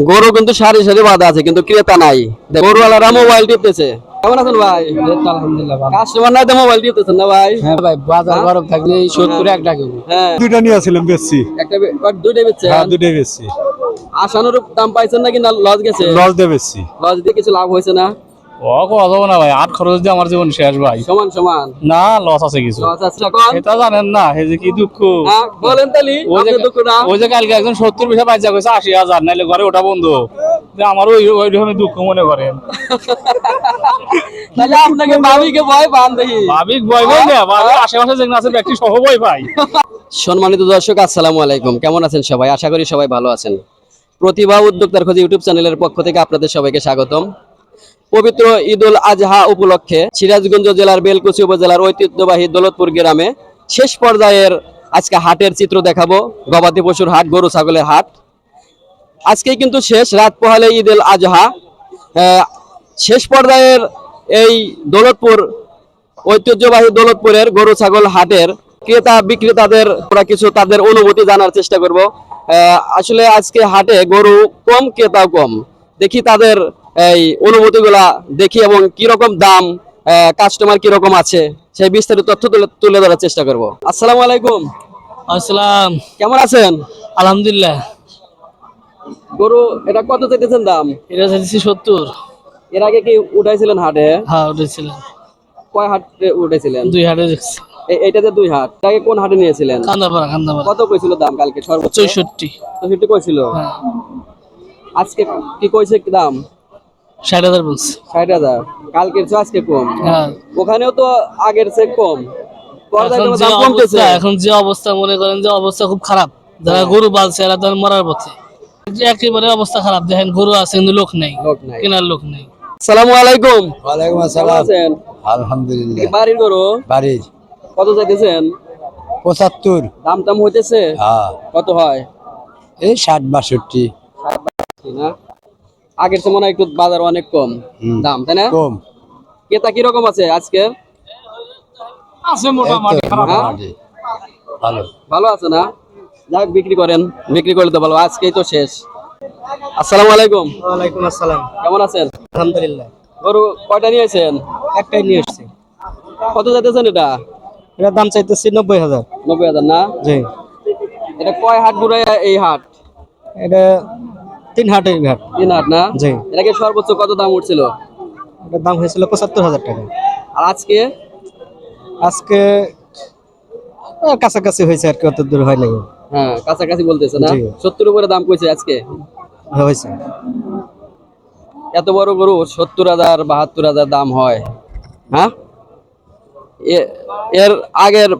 গরু কিন্তু সারি সারি বাঁধা আছে কিন্তু ক্রেতা নাই। গরুওয়ালারা মোবাইল টিপতেছে। কেমন আছেন ভাই? আলহামদুলিল্লাহ ভালো কাস্টমার নাই তো মোবাইল টিপতেছেন না ভাই? হ্যাঁ ভাই বাজার গরম থাকলে সত্তর এক টাকা হ্যাঁ। দুইটা নিয়েছিলাম বেশি একটা দুইটাই বেচছে? হ্যাঁ দুইটাই বেশি আশানুরূপ দাম পাইছেন নাকি না লস গেছে? লস দিয়ে বেশি লস দিয়ে কিছু লাভ হয়েছে না? ও কথা যাব না ভাই আট খরচ দিয়ে আমার জীবন শেষ ভাই। সমান সমান। না লস আছে কিছু। লস আছে এখন? এটা জানেন না এই যে কি দুঃখ। বলেন তালি ওই যে আপনি দুঃখ না? ওই যে কালকে একজন সত্তর পয়সা বাচ্চা কইছে আশি হাজার নাইলে ঘরে ওটা বন্ধ। আমার ওই দুঃখ মনে করেন। তাহলে আপনাকে ভাবিকে ভয় পান দেখি। ভাবিক ভয় ভয় না ভাবিক আশেপাশে যেখানে আছে ব্যক্তি সহ ভয় পাই। সম্মানিত দর্শক আসসালামু আলাইকুম। কেমন আছেন সবাই? আশা করি সবাই ভালো আছেন। প্রতিভা উদ্যোক্তার খোঁজ ইউটিউব চ্যানেলের পক্ষ থেকে আপনাদের সবাইকে স্বাগতম। পবিত্র ঈদুল আজহা উপলক্ষে সিরাজগঞ্জ জেলার বেলকুচি উপজেলার ঐতিহ্যবাহী দৌলতপুর গ্রামে শেষ পর্যায়ের আজকে হাটের চিত্র দেখাবো। গবাদি পশুর হাট, গরু, ছাগলের হাট। আজকেই কিন্তু শেষ, রাত পোহালে ঈদুল আজহা। শেষ পর্যায়ের এই দৌলতপুর, ঐতিহ্যবাহী দৌলতপুরের গরু, ছাগল হাটের ক্রেতা, বিক্রেতাদের আমরা কিছু তাদের অনুভূতি জানার চেষ্টা করব। আসলে আজকে হাটে গরু কম, ক্রেতাও কম। দেখি তাদের এই অনুভূতিগুলা দেখি এবং কি রকম দাম কাস্টমার কীরকম আছে সেই বিস্তারিত তথ্য তুলে ধরার চেষ্টা করব। আসসালামু আলাইকুম। আসসালাম। কেমন আছেন? আলহামদুলিল্লাহ। গরু এটা কত চাইতেছেন দাম? এটা চাইছি সত্তর। এর আগে কি উঠাইছিলেন হাটে? হ্যাঁ উঠেছিলাম কয় হাটে উঠেছিলেন দুই হাটে এইটাতে দুই হাট আগে কোন হাটে নিয়েছিলেন? কান্দাপাড়া কান্দাপাড়া। কত কইছিল দাম কালকে সর্বোচ্চ? চৌষট্টি চৌষট্টি কইছিল? হ্যাঁ। আজকে কি কইছে কি দাম? ষাট হাজার বলছি। ষাট হাজার। কালকের চেয়ে আজকে কম। হ্যাঁ। ওখানেও তো আগের চেয়ে কম। এখন যে অবস্থা এখন যে অবস্থা মনে করেন যে অবস্থা খুব খারাপ। যারা গরু পালছে এরা তো মরার পথে। একেবারে অবস্থা খারাপ। দেখেন গরু আছে কিন্তু লোক নেই। কেনার লোক নেই। আসসালামু আলাইকুম। ওয়ালাইকুম আসসালাম। আলহামদুলিল্লাহ। বাড়ির গরু? বাড়ির। কত চাইতেছেন? পঁচাত্তর। দাম টাম হইতেছে? হ্যাঁ। কত হয়? এই ষাট বাষট্টি না? আগের চেয়ে মনে হয় একটু বাজার অনেক কম দাম তাই না? কম। ক্রেতা কি রকম আছে আজকে? আছে মোটামুটি ভালো। ভালো আছে না? যাক বিক্রি করেন। বিক্রি করলে তো ভালো আজকেই তো শেষ। আসসালামু আলাইকুম। ওয়ালাইকুম আসসালাম। কেমন আছেন? আলহামদুলিল্লাহ। গরু কয়টা নিয়েছেন একটাই নিয়ে এসছি কত যাইতেছেন এটা? এটার দাম চাইতেছি নব্বই হাজার। নব্বই হাজার না? জি। এটা কয় হাট ঘুরে এই হাট? এটা তিন হাটের ঘাট তিন হাট না? জি। এটাকে সর্বোচ্চ কত দাম উঠছিল? এটার দাম হয়েছিল পঁচাত্তর হাজার টাকা। আর আজকে? আজকে কাছাকাছি হয়েছে আর কি অত দূর হয় নাই। হ্যাঁ কাছাকাছি বলতেছে না? সত্তর উপরে দাম কইছে আজকে? হয়েছে। এত বড় গরু সত্তর হাজার বাহাত্তর হাজার দাম হয়। হ্যাঁ? এর আগের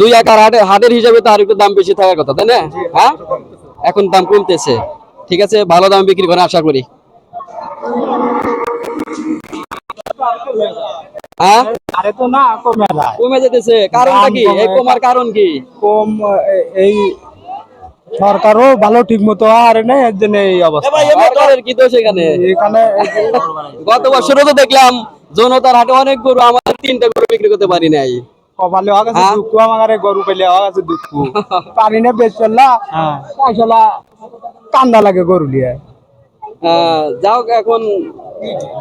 দুই আকার হাটে হাটের হিসাবে তো আর একটু দাম বেশি থাকার কথা তাই না? হ্যাঁ? এখন দাম কমতেছে। ঠিক আছে ভালো দাম বিক্রি করেন আশা করি। হ্যাঁ? আরে তো না কমে কমে যেতেছে কারণটা কি? এই কমার কারণ কি? কম এই সরকারও ভালো ঠিক মতো আর নেই এর জন্য এই অবস্থা। কি দোষ এখানে? এখানে গত বছরও তো দেখলাম জনতার হাটে অনেক গরু আমাদের তিনটা গরু বিক্রি করতে পারি নাই। কপালে হওয়া গেছে হ্যাঁ? দুঃখ আমার গরু পেলে হওয়া গেছে দুঃখ। পানি না বেশ ফেললা আসলে কান্দা লাগে গরু লিয়ে যাও এখন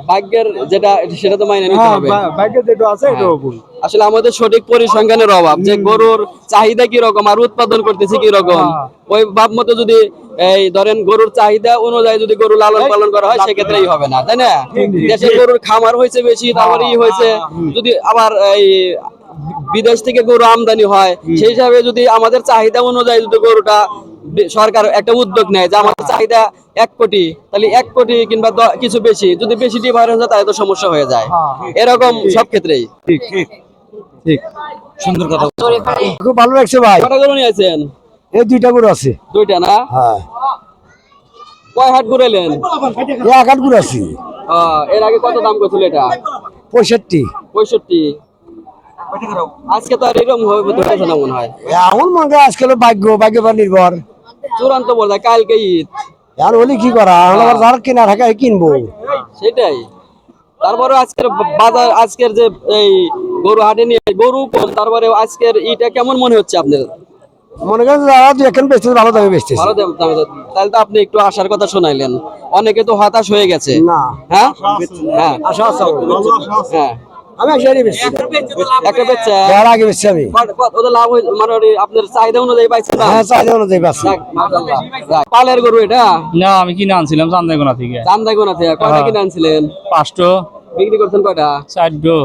ভাগ্যের যেটা সেটা তো মাইনে নিতে হ্যাঁ হবে। বা- যেটা আছে ভুল। আসলে আমাদের সঠিক পরিসংখ্যানের অভাব যে গরুর চাহিদা কি রকম আর উৎপাদন করতেছে কি রকম হ্যাঁ। ওই ভাব মতো যদি এই ধরেন গরুর চাহিদা অনুযায়ী যদি গরু লালন পালন করা হয় সেক্ষেত্রেই হবে না তাই না? দেশের গরুর খামার হয়েছে বেশি তারপরে ই হয়েছে যদি আবার এই বিদেশ থেকে গরু আমদানি হয় সেই হিসাবে যদি আমাদের চাহিদা অনুযায়ী যদি গরুটা সরকার একটা উদ্যোগ নেয় যে আমাদের চাহিদা এক কোটি তাহলে এক কোটি কিংবা কিছু বেশি যদি বেশি ডিফারেন্স হয় তাহলে তো সমস্যা হয়ে যায়। এরকম সব ক্ষেত্রেই। ঠিক ঠিক ঠিক। সুন্দর কথা। খুব ভালো লাগছে ভাই। কটা গরু নিয়েছেন এই দুইটা গরু আছে। দুইটা না? হ্যাঁ। কয় হাট ঘুরাইলেন? এক আট গরু আছে আহ, এর আগে কত দাম করছিল এটা? পঁয়ষট্টি। পঁয়ষট্টি। আজকে তো আর এরকম হবে মনে হয়। এখন মনে হয় আজকাল ভাগ্য ভাগ্য বা নির্ভর। চূড়ান্ত বলা কালকে ঈদ। আর বলি কি করা? আমার যারা কেনা থাকে কিনবো। সেটাই। তারপরে আজকের বাজার আজকের যে এই গরু হাটে নিয়ে গরু কম তারপরে আজকের ইটা কেমন মনে হচ্ছে আপনার? মনে করেন যারা দুই এখন বেচতেছে ভালো দামে বেচতেছে। ভালো দাম দামে। তাহলে তো আপনি একটু আশার কথা শোনাইলেন। অনেকে তো হতাশ হয়ে গেছে। না। হ্যাঁ? হ্যাঁ। আশা আছে। হ্যাঁ। আমি একসাথে বেচছি। একটা বেচছে আগে বেচছি আমি। ওদের লাভ হয়েছে মানে আপনার চাহিদা অনুযায়ী হ্যাঁ চাহিদা অনুযায়ী। পালের গরু এটা? না আমি কিনে আনছিলাম চান্দাইগোনা থেকে। চান্দাই কোনা থেকে। কয়টা কিনে আনছিলেন? পাঁচটো। বিক্রি করছেন কয়টা? চারটো।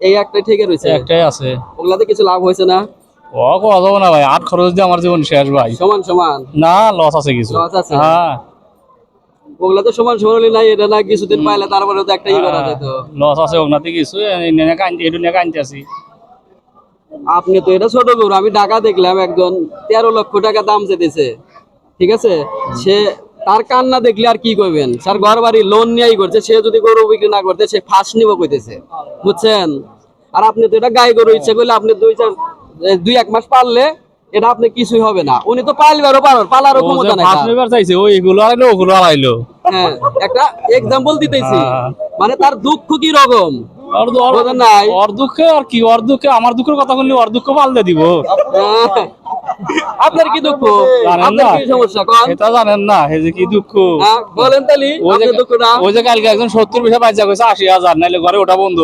এই একটাই ঠিকই রয়েছে। একটাই আছে। ওগুলাতে কিছু লাভ হয়েছে না? ও কথা যাব না ভাই আট খরচ দিয়ে আমার জীবন শেষ ভাই। সমান সমান। না লস আছে কিছু। Loss আছে? হ্যাঁ। ওগুলাতে সমান সমান হলে নাই এটা না কিছুদিন পাইলে তারপরে তো একটা ই করা যেত লস আছে ওনাতে কিছু এটু নিয়ে কানতে আপনি তো এটা ছোট গরু আমি ঢাকা দেখলাম একজন তেরো লক্ষ টাকা দাম চেতেছে ঠিক আছে? সে তার কান্না দেখলে আর কি করবেন? স্যার ঘর বাড়ি লোন নিয়েই করছে সে যদি গরু বিক্রি না করতে সে ফাঁস নিব কইতেছে বুঝছেন? আর আপনি তো এটা গাই গরু ইচ্ছে করলে আপনি দুই চার দুই এক মাস পারলে এটা আপনি কিছুই হবে না। উনি তো পালবারও পালারও ক্ষমতা নাই চাইছে ওই এগুলো আড়াইলো ওগুলো আড়াইলো। হ্যাঁ একটা দিতেছি। হ্যাঁ। মানে তার দুঃখ কি রকম? ওর দু- ওর- বোঝেন নাই? ওর দুঃখে আর কি ওর দুঃখে আমার দুঃখের কথা বললে ওর দুঃখ পাল্টে দিব। হ্যাঁ। আপনার কি দুঃখ? জানেন আপনার না? কি সমস্যা? কন? এটা জানেন না যে কি দুঃখ? হ্যাঁ, বলেন তালি ওই যে আপনার দুঃখটা। ওই যে কালকে একজন পয়সা পাইসা কইছে আশি হাজার নাইলে ঘরে ওটা বন্ধ।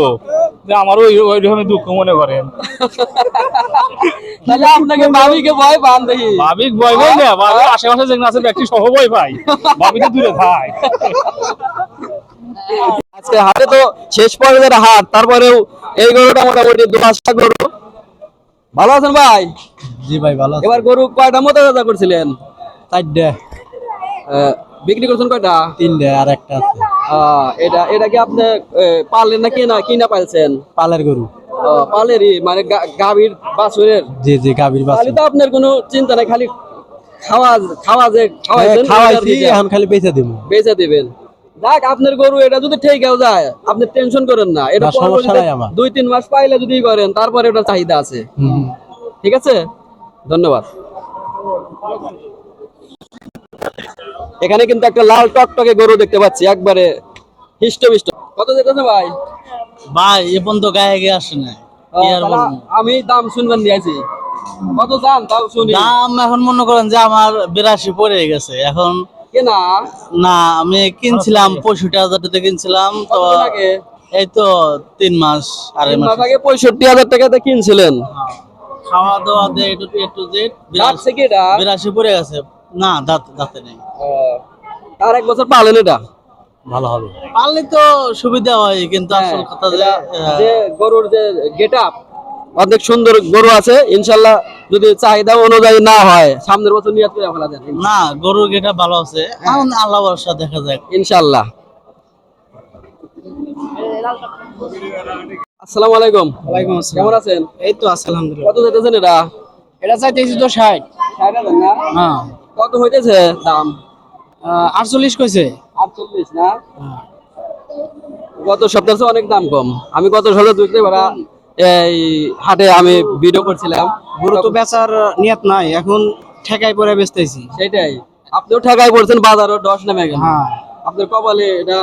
যে আমার ওই রকমই দুঃখ মনে করেন। তাহলে আপনাকে ভাবিকে ভয় পান দেখি। ভাবিক ভয় ভয় না ভাবি আশেপাশে যেখানে আছে ব্যক্তি সহ ভয় পাই। ভাবি তো দূরে থাই আজকে হাটে তো শেষ পর্যায়ের হাট তারপরেও এই গরুটা মোটামুটি দু পাঁচটা গরু। ভালো আছেন ভাই? জি ভাই ভালো এবার গরু কয়টা মতো দাদা করছিলেন? চারটে। বিক্রি করছেন কয়টা? তিনটে আর একটা আছে। এটা এটা কি আপনি আহ, পাললেন না কিনা কিনা পাইছেন পালের গরু। পালেরই মানে গাভীর বাছুরের? জি জি গাভীর তাহলে তো আপনার কোনো চিন্তা নাই খালি খাওয়া খাওয়া যে খাওয়াইছেন হ্যাঁ, খাওয়াইছি এখন খালি বেচে দিব। বেচে দিবেন। যাক আপনার গরু এটা যদি ঠেকেও যায় আপনি টেনশন করেন না। এটা সমস্যা পরবর্তীতে নাই আমার। দুই তিন মাস পাইলে যদি করেন তারপরে ওটা চাহিদা আছে। ঠিক আছে? ধন্যবাদ। এখানে কিন্তু একটা লাল টকটকে গরু দেখতে পাচ্ছি একবারে হিষ্টমিষ্ট কত যেতেছে ভাই? ভাই এ পর্যন্ত গায়ে গিয়ে আসে না আমি দাম শুনবেন দিয়েছি কত দাম তাও শুনি। দাম এখন মনে করেন যে আমার বিরাশি পড়ে গেছে। এখন কেনা? না আমি কিনছিলাম পঁয়ষট্টি হাজার টাকা কিনছিলাম তো এই তো তিন মাস আড়াই মাস আগে পঁয়ষট্টি হাজার টাকাতে কিনছিলেন। খাওয়া দাওয়া দিয়ে একটু একটু বিরাশি পড়ে গেছে। না দাঁত দাঁতে নেই। আর এক বছর পালেন এটা ভালো হবে। পারলে তো সুবিধা হয় কিন্তু আসল কথা যে যে গরুর যে গেট আপ অনেক সুন্দর গরু আছে ইনশাল্লাহ যদি চাহিদা অনুযায়ী না হয় সামনের বছর নিয়াত করে ফেলা যান না গরুর গেটা ভালো আছে। এখন আল্লাহ ভরসা দেখা যাক। ইনশাল্লাহ। আসসালামু আলাইকুম। ওয়ালাইকুম কেমন আছেন? এই তো আলহামদুলিল্লাহ। কত যেতেছেন এটা? এটা চাইতেছি তো ষাট। ষাট হাজার না? হ্যাঁ। কত হইতেছে? দাম? আটচল্লিশ কইছে। আটচল্লিশ না? গত সপ্তাহে অনেক দাম কম। আমি গত সপ্তাহে দুইতে বেড়া এই হাটে আমি ভিডিও করছিলাম। গরু তো বেচার নিয়ত নাই এখন ঠেকাই পরে বেচতেছি। সেটাই। আপনিও ঠেকাই পড়ছেন বাজারও দশ নেমে গেল। হ্যাঁ। আপনার কপালে এটা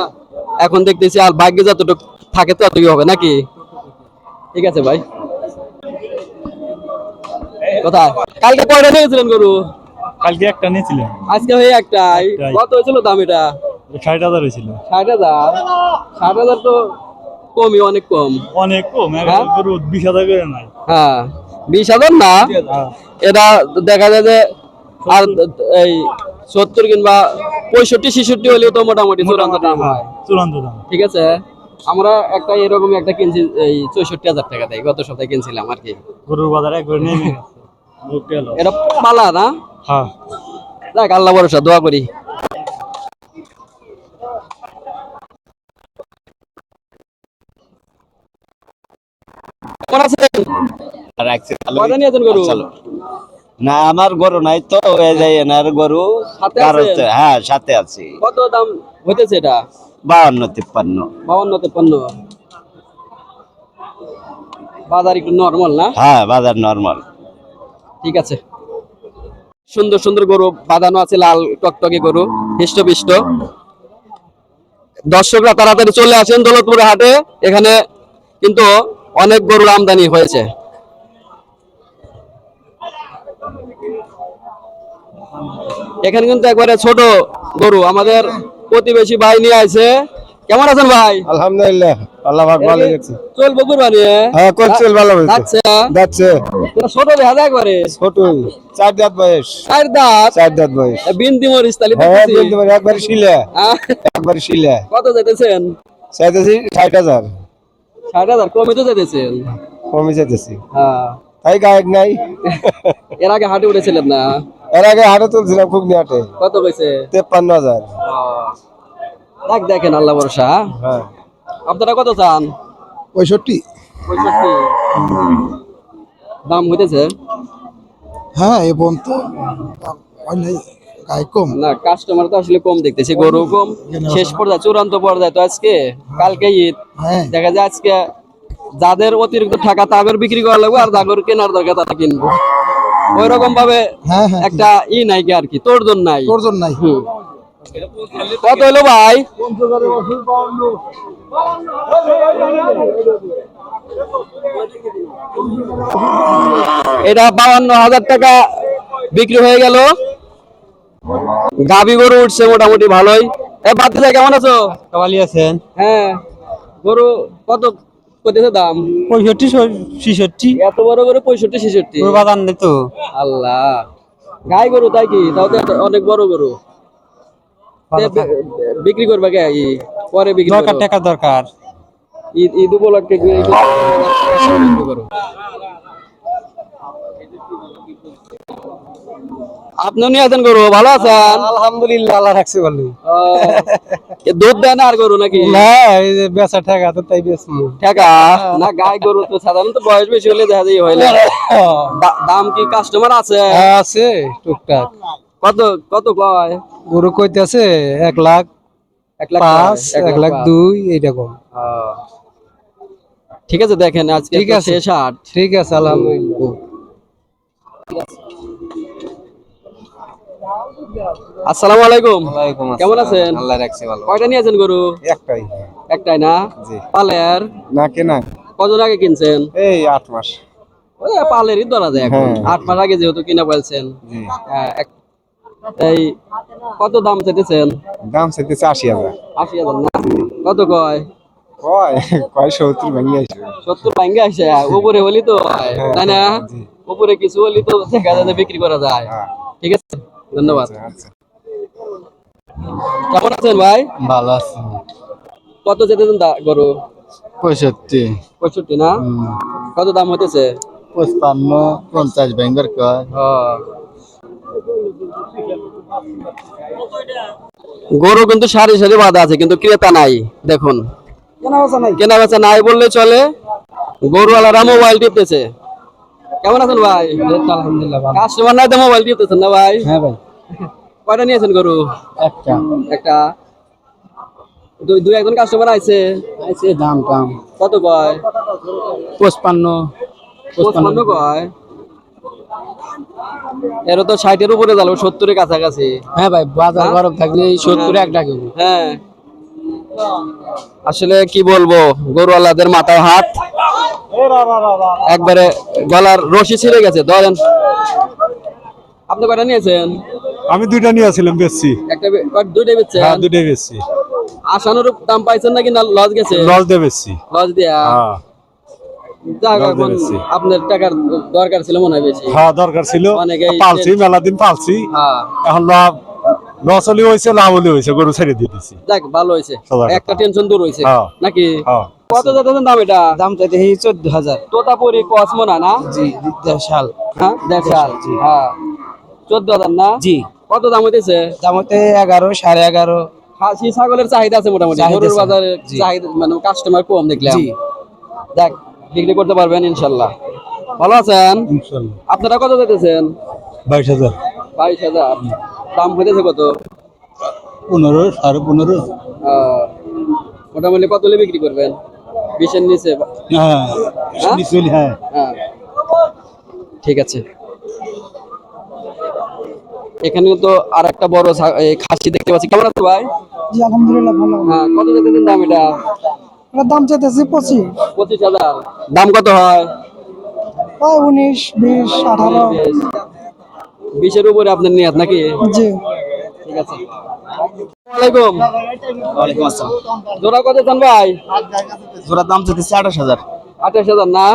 এখন দেখতেছি আর ভাগ্যে যতটুকু থাকে ততটুকু হবে নাকি? ঠিক আছে ভাই। কোথায়? কালকে কয়টা নিয়েছিলেন গরু? কালকে একটা আজকে হয়ে। কত হয়েছিল দাম এটা? ষাট হাজার হয়েছিল। ষাট হাজার? ষাট হাজার তো কমই অনেক কম। অনেক কম হ্যাঁ? বিশ হাজার করে নাই। হ্যাঁ। বিশ হাজার না? এটা দেখা যায় যে আর এই সত্তর কিংবা পঁয়ষট্টি ছেষট্টি হলেও তো মোটামুটি চূড়ান্ত দাম হয়। চূড়ান্ত দাম। ঠিক আছে? আমরা একটা এরকম একটা কিনছি এই চৌষট্টি হাজার টাকা দেয় গত সপ্তাহে কিনছিলাম আর কি। গরুর বাজার এটা পালা না? হ্যাঁ। দেখ আল্লাহ ভরসা দোয়া করি। না আমার গরু নাই তো হয়ে যায় এনার গরু হ্যাঁ সাথে আছি। কত দাম হইতেছে এটা? বাউন্ন তিপ্পান্ন। বাউন্ন তেপান্ন বাজার একটু নর্মাল না? হ্যাঁ বাজার নর্মাল ঠিক আছে। সুন্দর সুন্দর গরু বাঁধানো আছে, লাল টকটকে গরু, হৃষ্টপিষ্ট। দর্শকরা তাড়াতাড়ি চলে আসেন দৌলতপুরে হাটে। এখানে কিন্তু অনেক গরুর আমদানি হয়েছে। এখানে কিন্তু একবারে ছোট গরু। আমাদের প্রতিবেশী ভাই নিয়ে আছে কেমন আছেন ভাই? আলহামদুলিল্লাহ আল্লাহ পাক ভালো গেছে। চলবো কুরবানি হ্যাঁ করছেন ভালো হয়েছে। যাচ্ছে যাচ্ছে। ছোট দেখা যায় একবারে। ছোট চার দাঁত বয়স। চার দাঁত? চার দাঁত বয়স। বিন্দি তালি হ্যাঁ। বলতে একবার শিলা? একবার শিলা। কত চাইতেছি ষাট হাজার। ষাট হাজার কমে তো যেতেছেন কমে চাইতেছি। হ্যাঁ। তাই গায়ক নাই। এর আগে হাটে উঠেছিলেন না? এর আগে হাটে তুলছিলাম খুব নিয়াটে। কত কইছে তেপ্পান্ন হাজার। দেখ দেখেন আল্লাহ ভরসা। হ্যাঁ। আপনারা কত চান? পঁয়ষট্টি। পঁয়ষট্টি। দাম হইতেছে? হ্যাঁ এ পর্যন্ত। কম। না কাস্টমার তো আসলে কম দেখতেছি গরু কম। শেষ পর্যায়ে চূড়ান্ত পর্যায়ে তো আজকে কালকে ঈদ। হ্যাঁ। দেখা যায় আজকে যাদের অতিরিক্ত টাকা তাদের বিক্রি করা লাগবে আর যাদের কেনার দরকার তারা কিনবো। ওই রকম ভাবে একটা ই নাই কি আর কি তোর জন্য নাই। তোর জন্য নাই। হুম। কত হলো ভাই? এটা বাউান্ন হাজার টাকা বিক্রি হয়ে গেল। গাবি গরু উঠছে মোটামুটি ভালোই। বাচ্চা কেমন আছো? কাবালি আছেন। হ্যাঁ গরু কত কতেছে দাম? পঁয়ষট্টি ছিষট্টি। এত বড় গরু পঁয়ষট্টি ছেষট্টি? বাজার নেই তো। আল্লাহ। গাই গরু তাই কি? তাও তো অনেক বড় গরু। বিক্রি করবে কে? পরে বিক্রি দরকার। টাকা দরকার। ঈদ ঈদ উপলক্ষে বিক্রি করব। আপনিও নিয়ে আছেন গরু ভালো আছেন? আলহামদুলিল্লাহ আল্লাহ রাখছে ভালো এ দুধ দেয় না আর গরু নাকি? না এই যে বেচা ঠেকা তো তাই বেচমু ঠেকা? না গাই গরু তো সাধারণত বয়স বেশি হলে দেখা যায় দা- দাম কি কাস্টমার আছে? হ্যাঁ আছে টুকটাক। কত কত কয় গরু কইতেছে এক লাখ এক লাখ পাঁচ? এক লাখ। দুই এইরকম। ঠিক আছে দেখেন আজকে ঠিক আছে। শেষ হাট ঠিক আছে আলহামদুলিল্লাহ। আসসালামু আলাইকুম। ওয়ালাইকুম কেমন আছেন? আল্লাহ রাখছে ভালো। কয়টা নিয়েছেন গরু? একটাই। একটাই না? জি। পালের? না কেনা। কজন আগে কিনছেন? এই আট মাস। ওই পালেরই ধরা যায় এখন। হ্যাঁ। আট মাস আগে যেহেতু কিনা বলছেন। জি। হ্যাঁ, এক- এই কত দাম চাইতেছেন? দাম চাইতেছে আশি হাজার। আশি হাজার না? কত কয়? কয়? কয় সত্তর ভেঙে আসবে। সত্তর ভাঙ্গে আসে উপরে হলি তো তাই না? উপরে কিছু হলি তো দেখা যায় বিক্রি করা যায়। হ্যাঁ। ঠিক আছে ধন্যবাদ। আচ্ছা কেমন আছেন ভাই? ভালো আছে। কত যেতেছেন গরু? পঁয়ষট্টি। পঁয়ষট্টি না? কত দাম হতেছে পঁচপান্ন পঞ্চাশ ব্যাংকের কয়। গরু কিন্তু সারি সারি বাঁধা আছে কিন্তু ক্রেতা নাই দেখুন। কেনা বেচা নাই বললে চলে। গরুওয়ালারা মোবাইল টিপতেছে। কেমন আছেন ভাই? আলহামদুলিল্লাহ কাস্টমার নাই তো মোবাইল টিপতেছেন না ভাই? হ্যাঁ ভাই। কয়টা নিয়েছেন গরু? একটা। একটা। দুই দুই একজন কাস্টমার আইছে? আছে দাম দাম কত কয়? পঁচপান্ন পঁচপান্ন কয়? এর তো ষাটের উপরে যাব সত্তরের কাছাকাছি। হ্যাঁ ভাই বাজার? গরম থাকলে সত্তর এক টাকা হ্যাঁ। আসলে কি বলব গরুওয়ালাদের মাথায় হাত একবারে গলার রশি ছিঁড়ে গেছে। ধরেন আপনি কয়টা নিয়েছেন? আমি দুইটা নিয়ে আসছিলাম বেশি একটা দুইটাই বেচছেন? হ্যাঁ দুইটাই বেশি আশানুরূপ দাম পাইছেন নাকি না লস গেছে? লস দিয়ে বেশি লস দিয়া? হ্যাঁ যাক লস এখন বেশি। আপনার টাকার দরকার ছিল মনে হয় বেশি। হ্যাঁ দরকার ছিল। পালছি মেলা দিন পালছি। হ্যাঁ। এখন লাভ লস হয়েছে লাভ হয়েছে গরু ছেড়ে দিয়ে যাক ভালো হয়েছে। একটা টেনশন দূর হয়েছে। হ্যাঁ। নাকি? হ্যাঁ। কত যাচ্ছেন দাম এটা? দাম চাইতে এই চোদ্দ হাজার। তোতাপুরি কসমোনা না? জি শাল হ্যাঁ দেড়শাল হ্যাঁ। চোদ্দ হাজার না? জি। কত দাম হইতেছে? দাম হতে এগারো সাড়ে এগারো। খাসি ছাগলের চাহিদা আছে মোটামুটি। চাহিদা গরুর বাজারে চাহিদা মানে কাস্টমার কম দেখলাম। দেখ বিক্রি করতে পারবেন ইনশাল্লাহ। ভালো আছেন? আপনারা কত যেতেছেন বাইশ হাজার। বাইশ হাজার। দাম হইতেছে কত? পনেরো সাড়ে পনেরো। মোটামুটি কত হলে বিক্রি করবেন? বিশের নিচে হ্যাঁ হ্যাঁ? হ্যাঁ। ঠিক আছে। এখানে তো আর একটা বড় খাসি দেখতে পাচ্ছি। কেমন আছে ভাই? জি আলহামদুলিল্লাহ ভালো। হ্যাঁ কত যেতেছেন দাম এটা? এটার দাম চাইতেছি পঁচিশ। পঁচিশ হাজার। দাম কত হয়? প্রায় উনিশ বিশ আঠারো। বেশ। বিশের উপরে আপনার নিয়াত নাকি? জি। ঠিক আছে। ওয়ালাইকুম ওয়ালাইকুম আসসালাম। জোড়া কত চান ভাই? জোড়ার দাম চাইতেছে আঠাশ হাজার। আঠাশ হাজার না?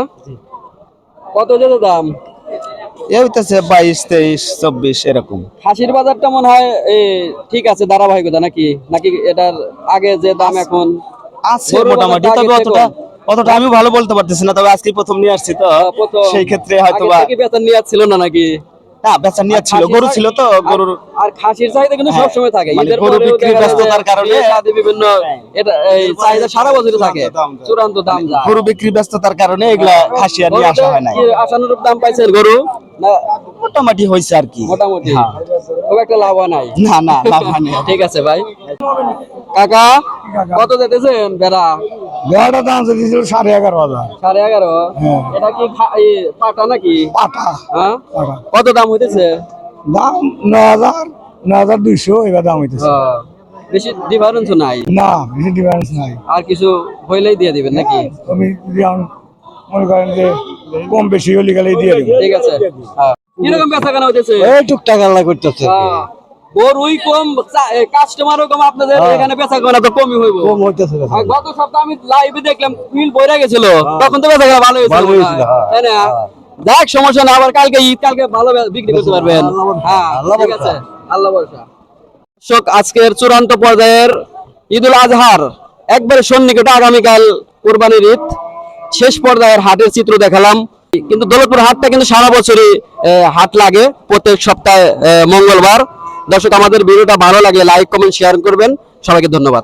কত যেত দাম? এ হইতেছে বাইশ তেইশ চব্বিশ এরকম। খাসির বাজারটা মনে হয় এ, ঠিক আছে ধারাবাহিকতা নাকি? নাকি এটার আগে যে দাম এখন? আছে মোটামুটি। তবে অতটা অতটা আমি ভালো বলতে পারতেছি না তবে আজকে প্রথম নিয়ে আসছি তো। সেই ক্ষেত্রে হয়তো বা বেতন নিয়ে ছিল না নাকি? না বেচা নিয়ে ছিল গরু ছিল তো গরুর আর খাসির চাহিদা কিন্তু হ্যাঁ, সবসময় থাকে। মানে গরু বিক্রির ব্যস্ততার কারণে- বিভিন্ন এটা চাহিদা সারা বছরই থাকে। চূড়ান্ত দাম গরু বিক্রি ব্যস্ততার কারণে এগুলা খাসি আর নিয়ে আসা হয় আশানুরূপ দাম পাইছেন গরু? না মোটামুটি হয়েছে আর কি। মোটামুটি। হ্যাঁ। খুব একটা লাভ নাই। না না লাভ হয়নি ঠিক আছে ভাই। কাকা কত যেতেছেন বেড়া বেড়াটা দাম চাইছিল সাড়ে এগারো হাজার। সাড়ে এগারো? হ্যাঁ। এটা কি পাটা নাকি? পাটা। হ্যাঁ? কত দাম হইতেছে? দাম ন হাজার ন হাজার দুইশো এবার দাম হইতেছে। হ্যাঁ। বেশি ডিফারেন্স নাই? না বেশি ডিফারেন্স নাই। আর কিছু হইলেই দিয়ে দিবেন নাকি? আম- মনে করেন যে কম বেশি হলে গেলে দিয়ে দেবো। ঠিক আছে। হ্যাঁ। কীরকম বেচা কেনা হইতেছে? এই টুকটাক আল্লাহ করতেছে। গরুই কম কাস্টমারও কম আপনাদের এখানে বেচা কেনা তো কমই হইব। কম হইতেছে গত সপ্তাহে আমি লাইভে দেখলাম বিল বইরা গেছিল। তখন তো বেচা কেনা ভালো হয়েছিল। ভালো। হয়েছিল। তাই না? দেখ সমস্যা না আবার কালকে ঈদ কালকে ভালো বিক্রি করতে পারবেন। হ্যাঁ ঠিক আছে। আল্লাহ ভরসা। দর্শক আজকের চূড়ান্ত পর্যায়ের ঈদুল আজহার একবারে সন্নিকট আগামীকাল কোরবানির ঈদ। শেষ পর্যায়ের হাটের চিত্র দেখালাম। কিন্তু দৌলতপুর হাটটা কিন্তু সারা বছরই হাট লাগে। প্রত্যেক সপ্তাহে মঙ্গলবার। দর্শক, আমাদের ভিডিওটা ভালো লাগলে লাইক কমেন্ট শেয়ার করবেন। সবাইকে ধন্যবাদ।